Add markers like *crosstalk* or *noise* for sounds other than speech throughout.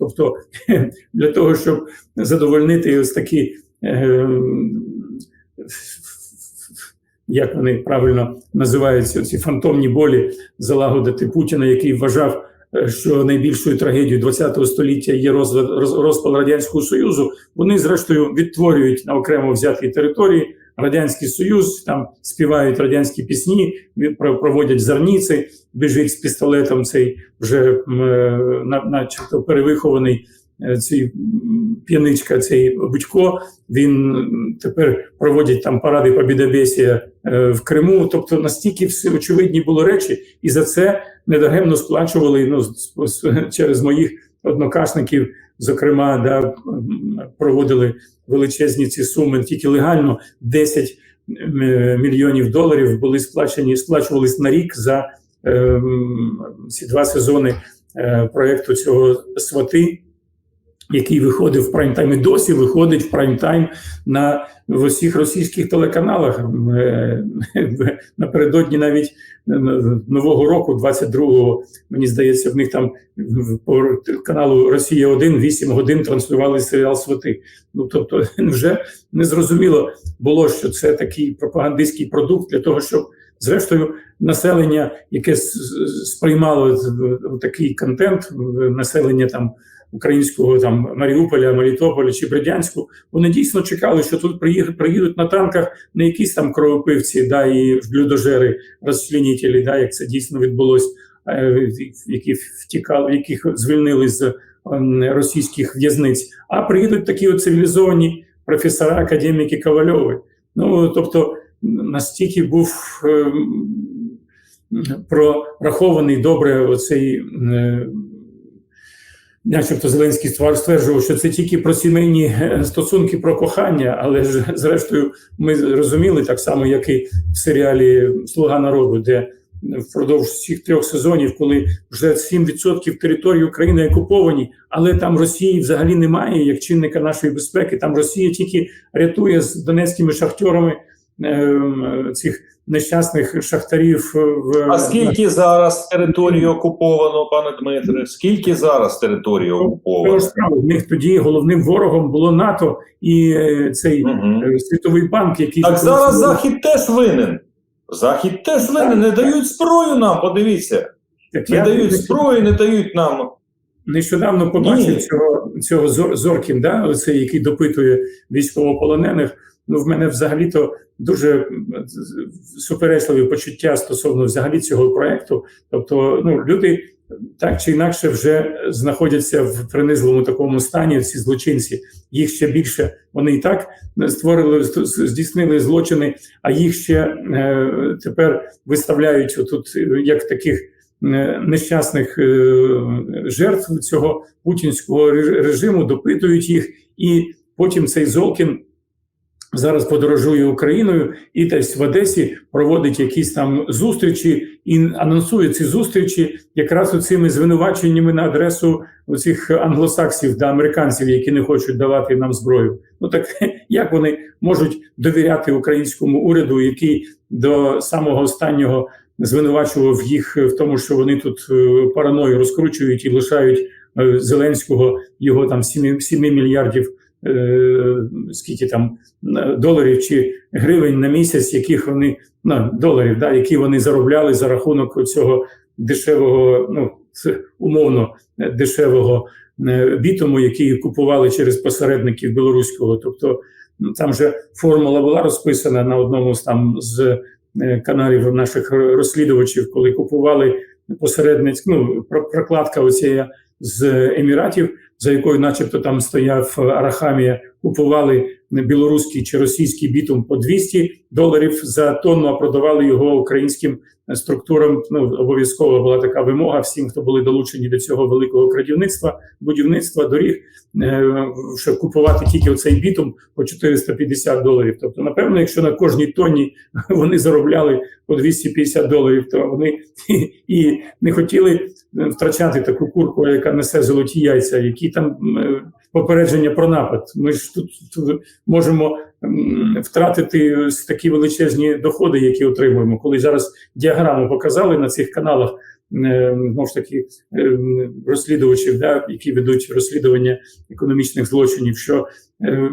Тобто *laughs* для того, щоб задовольнити ось такі, е, як вони правильно називаються, ці фантомні болі залагодити Путіна, який вважав, е, що найбільшою трагедією ХХ століття є розлад- роз- розпал радянського союзу. Вони зрештою відтворюють на окремо взятій території радянський союз, там співають радянські пісні, проводять зарніці, біжить з пістолетом цей вже е, начебто перевихований е, цей п'яничка, цей Будько. Він тепер проводять там паради побідобєсія е, в Криму. Тобто настільки все очевидні було речі, і за це недаремно сплачували ну, через моїх однокашників, зокрема, да, проводили величезні ці суми, тільки легально 10 мільйонів доларів були сплачені, сплачувались на рік за е, ці два сезони е, проєкту цього свати, який виходив в прайм-тайм і досі виходить в прайм-тайм на в усіх російських телеканалах. Е, *laughs* Напередодні навіть е, нового року, 22-го, мені здається, в них там по каналу Росія 1 8 годин транслювали серіал Свати. Ну тобто, *laughs* вже не зрозуміло було, що це такий пропагандистський продукт для того, щоб зрештою населення, яке сприймало такий контент, населення там українського там Маріуполя, Мелітополя чи Бердянську, вони дійсно чекали, що тут приїдуть на танках не якісь там кровопивці, да і людожери, розчленітелі, да, як це дійсно відбулось, е, які втікали, яких звільнили з ем, російських в'язниць, а приїдуть такі цивілізовані професора, академіки Ковальови. Ну тобто настільки був ем, прорахований добре оцей. Начебто Зеленський стверджував, що це тільки про сімейні е, стосунки, про кохання, але ж зрештою ми розуміли так само, як і в серіалі Слуга народу, де впродовж всіх трьох сезонів, коли вже 7% території України окуповані, але там Росії взагалі немає як чинника нашої безпеки. Там Росія тільки рятує з донецькими шахтерами е, цих нещасних шахтарів. В А скільки зараз території окуповано, пане Дмитре? Скільки зараз території Того окуповано? в них тоді головним ворогом було НАТО і е, цей е, світовий банк, який Так зараз Захід теж винен. Захід теж винен. Не дають зброю нам, подивіться. Так Не я дають зброю, не дають нам. нещодавно побачив Ні. цього цього Зор- Зоркін, да, оцей, який допитує військовополонених. Ну, в мене взагалі-то дуже м, суперечливі почуття стосовно взагалі цього проекту. Тобто, ну люди так чи інакше вже знаходяться в принизливому такому стані. Ці злочинці їх ще більше. Вони і так створили здійснили злочини, а їх ще е, тепер виставляють отут е, як таких е, нещасних е, жертв цього путінського режиму, допитують їх, і потім цей Золкін зараз подорожує Україною і десь в Одесі проводить якісь там зустрічі і анонсує ці зустрічі якраз цими звинуваченнями на адресу цих англосаксів та американців, які не хочуть давати нам зброю. Ну так *laughs* як вони можуть довіряти українському уряду, який до самого останнього звинувачував їх в тому, що вони тут е, параною розкручують і лишають е, Зеленського його там 7, 7 мільярдів скільки там е, доларів чи гривень на місяць, яких вони ну, доларів, да, які вони заробляли за рахунок цього дешевого, ну умовно е, дешевого е, бітуму, який купували через посередників білоруського. Тобто ну, там же формула була розписана на одному з там з е, каналів наших розслідувачів, коли купували посередницьку, ну, про- прокладка оцієї з Еміратів, за якою, начебто, там стояв Арахамія, купували білоруський чи російський бітум по 200 доларів за тонну, а продавали його українським структурам. Ну обов'язково була така вимога всім, хто були долучені до цього великого крадівництва, будівництва доріг, е, щоб купувати тільки оцей бітум по 450 доларів. Тобто, напевно, якщо на кожній тонні *laughs* вони заробляли по 250 доларів, то вони *laughs* і не хотіли втрачати таку курку, яка несе золоті яйця, які там е, попередження про напад. Ми ж тут, тут можемо втратити такі величезні доходи, які отримуємо. Коли зараз діаграму показали на цих каналах, е, знову ж таки е, розслідувачів, да, які ведуть розслідування економічних злочинів, що е,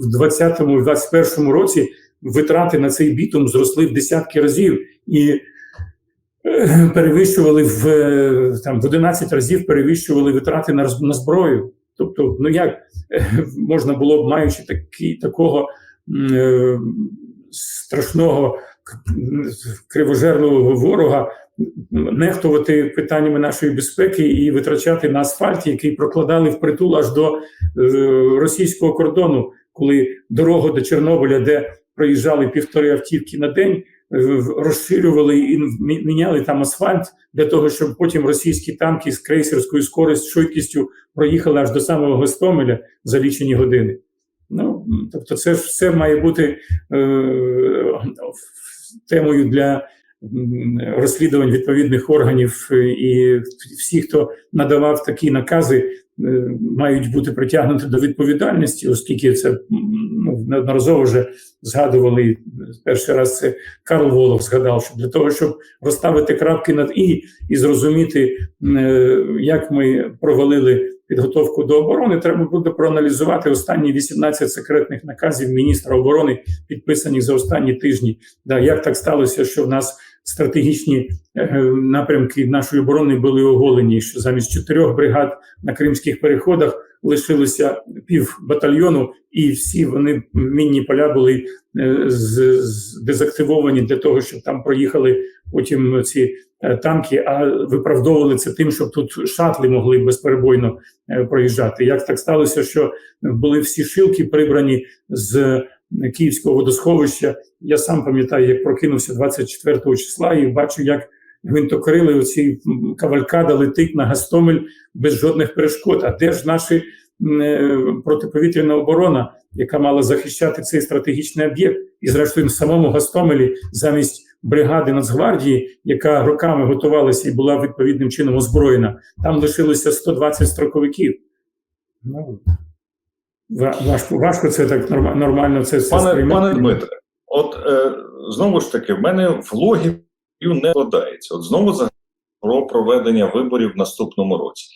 в 2020 і 2021 році витрати на цей бітум зросли в десятки разів і перевищували в там в 11 разів перевищували витрати на, на зброю. Тобто, ну як е, можна було б, маючи такі, такого е, страшного к- кривожерливого ворога, нехтувати питаннями нашої безпеки і витрачати на асфальт, який прокладали впритул аж до е, російського кордону, коли дорогу до Чорнобиля, де проїжджали півтори автівки на день, розширювали і міняли там асфальт для того, щоб потім російські танки з крейсерською скоростю, швидкістю проїхали аж до самого Гостомеля за лічені години. Ну, тобто, це ж все має бути е, темою для розслідувань відповідних органів, е, і всі, хто надавав такі накази, мають бути притягнуті до відповідальності, оскільки це ну, неодноразово вже згадували. Перший раз це Карл Волох згадав, що для того, щоб розставити крапки над і і зрозуміти, е, як ми провалили підготовку до оборони, треба буде проаналізувати останні 18 секретних наказів міністра оборони, підписані за останні тижні. Да, як так сталося, що в нас стратегічні е, напрямки нашої оборони були оголені, що замість чотирьох бригад на кримських переходах лишилося пів батальйону, і всі вони мінні поля були е, дезактивовані для того, щоб там проїхали потім ці е, танки, а виправдовували це тим, щоб тут шатли могли безперебойно проїжджати. Як так сталося, що були всі шилки прибрані з Київського водосховища? Я сам пам'ятаю, як прокинувся 24 числа і бачу, як гвинтокрили оці кавалькада летить на Гастомель без жодних перешкод. А де ж наші е, протиповітряна оборона, яка мала захищати цей стратегічний об'єкт, і зрештою в самому Гастомелі замість бригади Нацгвардії, яка роками готувалася і була відповідним чином озброєна, там лишилося 120 строковиків. Ну, важко, важко це так норма- нормально це сприймати. пане Дмитре, от е, знову ж таки, в мене в логіку не складається. От знову за про проведення виборів в наступному році.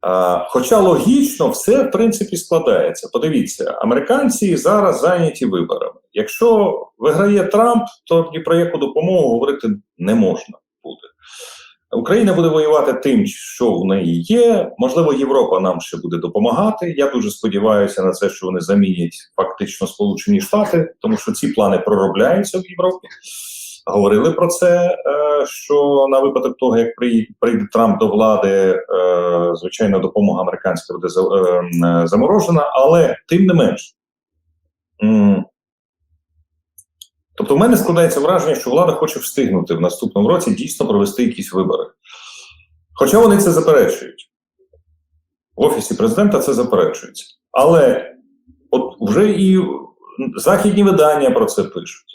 А, хоча логічно все в принципі складається. Подивіться, американці зараз зайняті виборами. Якщо виграє Трамп, то ні про яку допомогу говорити не можна буде. Україна буде воювати тим, що в неї є. Можливо, Європа нам ще буде допомагати. Я дуже сподіваюся на це, що вони замінять фактично Сполучені Штати, тому що ці плани проробляються в Європі. Говорили про це, е, що на випадок того, як прийде Трамп до влади, е, звичайно, допомога американська буде е, заморожена, але тим не менш. Тобто, в мене складається враження, що влада хоче встигнути в наступному році дійсно провести якісь вибори. Хоча вони це заперечують. В Офісі президента це заперечується. Але от вже і західні видання про це пишуть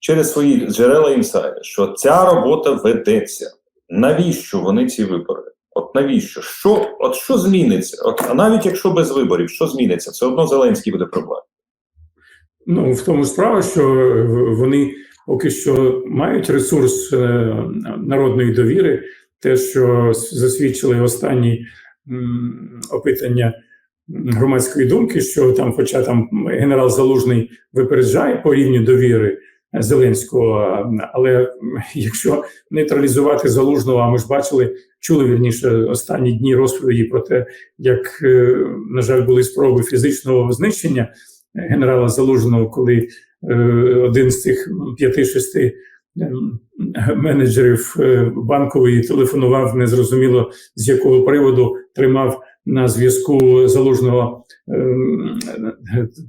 через свої джерела інсайдер, що ця робота ведеться. Навіщо вони ці вибори? От навіщо? Що, от що зміниться? От, а навіть якщо без виборів, що зміниться? Все одно Зеленський буде проблем. Ну, в тому справа, що е, вони поки що мають ресурс е, народної довіри, те, що засвідчили останні опитання громадської думки, що там, хоча там генерал Залужний випереджає по рівню довіри Зеленського, але *laughs* якщо нейтралізувати залужного, а ми ж бачили, чули вірніше останні дні розповіді про те, як, е, на жаль, були спроби фізичного знищення генерала Залужного, коли е, один з цих п'яти-шести ем, менеджерів е, банкової телефонував незрозуміло з якого приводу тримав на зв'язку залужного ем,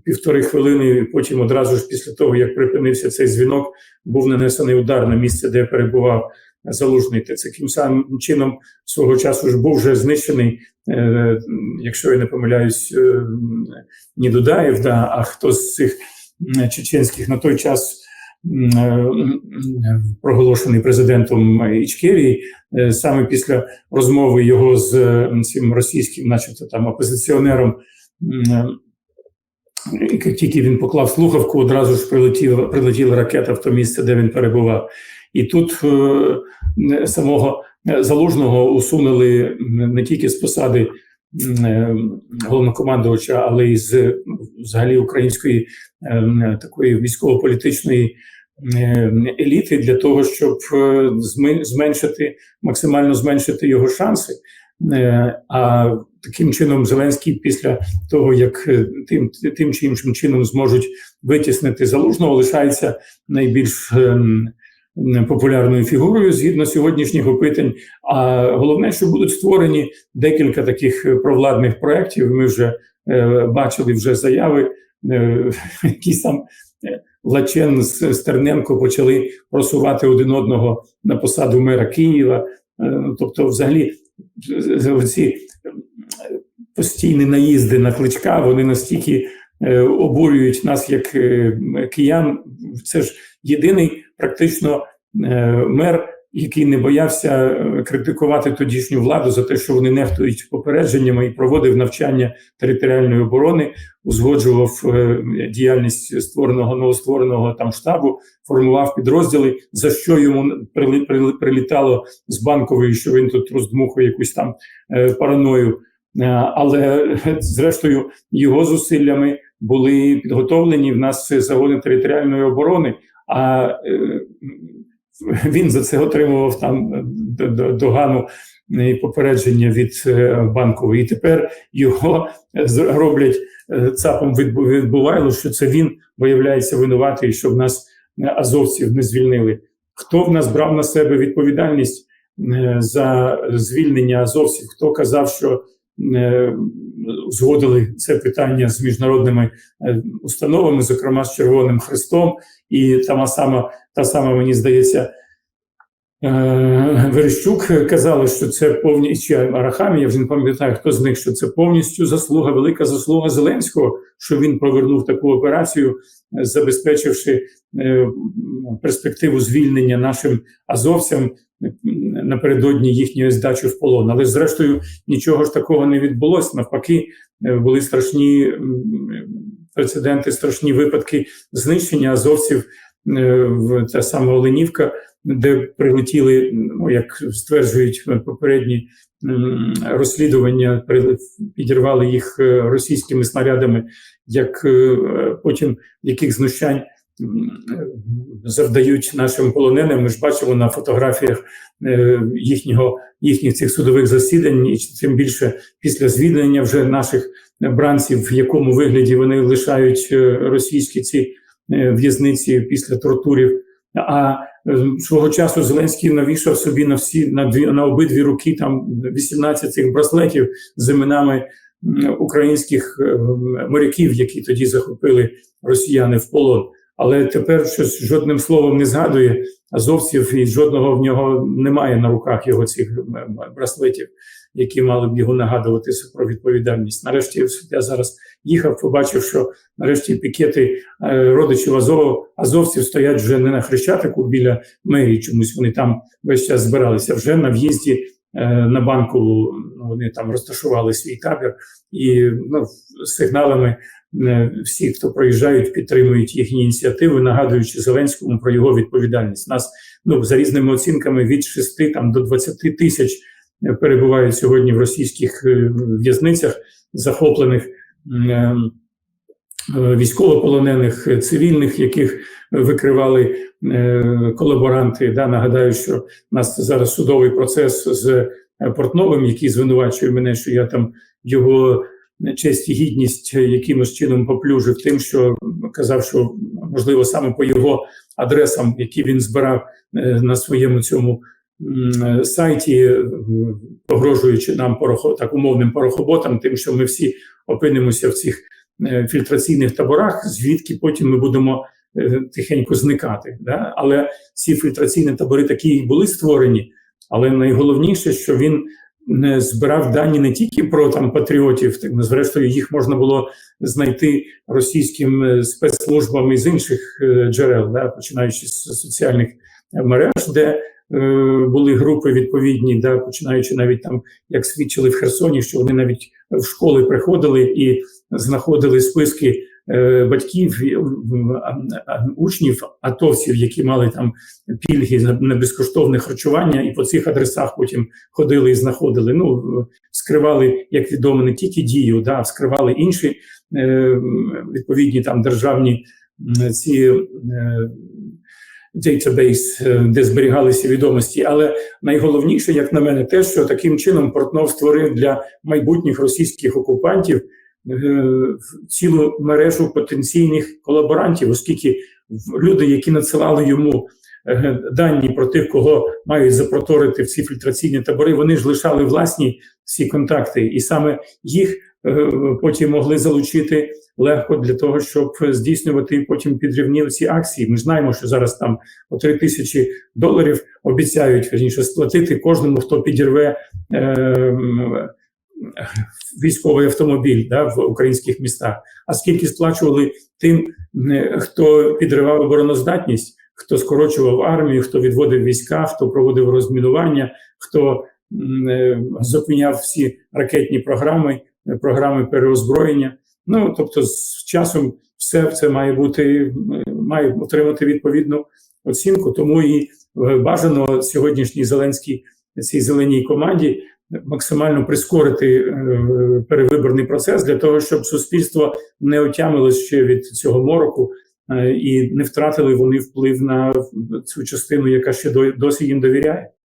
півтори хвилини. і Потім одразу ж після того, як припинився цей дзвінок, був нанесений удар на місце, де перебував залужний. Та Таким самим чином свого часу ж був вже знищений, е, якщо я не помиляюсь, е, не Дудаєв, да, а хто з цих чеченських на той час е, проголошений президентом Ічкерії, е, саме після розмови його з цим російським, начебто там опозиціонером. як тільки він поклав слухавку, одразу ж прилетіла, прилетіла ракета в то місце, де він перебував. І тут е, самого залужного усунули не тільки з посади е, головнокомандувача, але й з взагалі української е, такої військово-політичної е, еліти для того, щоб е, зменшити максимально зменшити його шанси. Е, А таким чином Зеленський після того, як е, тим, тим чи іншим чином зможуть витіснити залужного, лишається найбільш ем, популярною фігурою згідно сьогоднішніх опитань. А головне, що будуть створені декілька таких е, провладних проєктів. Ми вже е, бачили вже заяви, е, *laughs* якісь там е, Лачен з Стерненко почали просувати один одного на посаду мера Києва. Е, Тобто, взагалі, ці постійні наїзди на кличка, вони настільки е, обурюють нас, як е, киян. Це ж єдиний практично е, мер, який не боявся е, критикувати тодішню владу за те, що вони нехтують попередженнями і проводив навчання територіальної оборони, узгоджував е, діяльність створеного новоствореного там штабу, формував підрозділи, за що йому прилітало з банкової, що він тут роздмухує якусь там е, параною. Е, Але е, *laughs* зрештою його зусиллями були підготовлені в нас загони територіальної оборони. А е, *laughs* він за це отримував там е, догану і попередження від е, банкової. І тепер його е, роблять цапом відбу- відбувайло, що це він виявляється винуватий, щоб нас азовців не звільнили. Хто в нас брав на себе відповідальність за звільнення азовців? Хто казав, що згодили це питання з міжнародними установами, зокрема з Червоним Хрестом, і та сама, та сама, мені здається, е, Верещук казали, що це повні чи Арахамі, я вже не пам'ятаю, хто з них, що це повністю заслуга, велика заслуга Зеленського, що він провернув таку операцію, забезпечивши е, перспективу звільнення нашим азовцям напередодні їхньої здачі в полон. Але зрештою нічого ж такого не відбулося. Навпаки, е, були страшні прецеденти, страшні випадки знищення азовців в та сама Оленівка, де прилетіли, ну як стверджують попередні розслідування, підірвали їх е, російськими снарядами, як е, потім яких знущань е, завдають нашим полоненим. Ми ж бачимо на фотографіях е, їхнього їхніх цих судових засідань, і тим більше після звільнення вже наших бранців, в якому вигляді вони лишають е, російські ці е, в'язниці після тортурів. А е, свого часу Зеленський навішав собі на всі на дві на обидві руки там 18 цих браслетів з іменами українських е, моряків, які тоді захопили росіяни в полон. Але тепер щось жодним словом не згадує азовців, і жодного в нього немає на руках його цих браслетів, які мали б його нагадувати про відповідальність. Нарешті я зараз їхав, побачив, що нарешті пікети е, родичів Азов, азовців стоять вже не на хрещатику біля мерії. Чомусь вони там весь час збиралися вже на в'їзді е, на банку. ну, Вони там розташували свій табір і ну, сигналами е, всі, хто проїжджають, підтримують їхні ініціативи, нагадуючи Зеленському про його відповідальність. Нас ну за різними оцінками від 6 там до 20 тисяч перебувають сьогодні в російських е, в'язницях, захоплених е, е, військовополонених, цивільних, яких викривали колаборанти. Да, нагадаю, що у нас зараз судовий процес з Портновим, який звинувачує мене, що я там його честь і гідність якимось чином поплюжив тим, що казав, що можливо саме по його адресам, які він збирав на своєму цьому сайті, е, погрожуючи нам порохо, так умовним порохоботам, тим, що ми всі опинимося в цих е, фільтраційних таборах, звідки потім ми будемо е, тихенько зникати. Да? Але ці фільтраційні табори такі і були створені. Але найголовніше, що він не збирав дані не тільки про там патріотів, так зрештою їх можна було знайти російським е, спецслужбам із інших е, джерел, да, починаючи з соціальних е, мереж, де е, були групи відповідні, да, починаючи навіть там, як свідчили в Херсоні, що вони навіть в школи приходили і знаходили списки е, батьків, учнів, атовців, які мали там пільги на безкоштовне харчування, і по цих адресах потім ходили і знаходили. Ну скривали, як відомо, не тільки дію, да, скривали інші е, відповідні там державні ці. Дейтабейс, де зберігалися відомості, але найголовніше, як на мене, те, що таким чином Портнов створив для майбутніх російських окупантів е, цілу мережу потенційних колаборантів, оскільки люди, які надсилали йому е, дані про тих, кого мають запроторити в ці фільтраційні табори, вони ж лишали власні всі контакти, і саме їх потім могли залучити легко для того, щоб здійснювати потім підривні ці акції. Ми знаємо, що зараз там по 3 тисячі доларів обіцяють верніше сплатити кожному, хто підірве. Е, Військовий автомобіль да, в українських містах. А скільки сплачували тим, е, хто підривав обороноздатність, хто скорочував армію, хто відводив війська, хто проводив розмінування, хто е, зупиняв всі ракетні програми, е, програми переозброєння. Ну тобто, з часом все це має бути, має отримати відповідну оцінку. Тому і е, бажано сьогоднішній Зеленській цій зеленій команді максимально прискорити е, перевиборний процес для того, щоб суспільство не отямилось ще від цього мороку е, і не втратили вони вплив на цю частину, яка ще досі їм довіряє.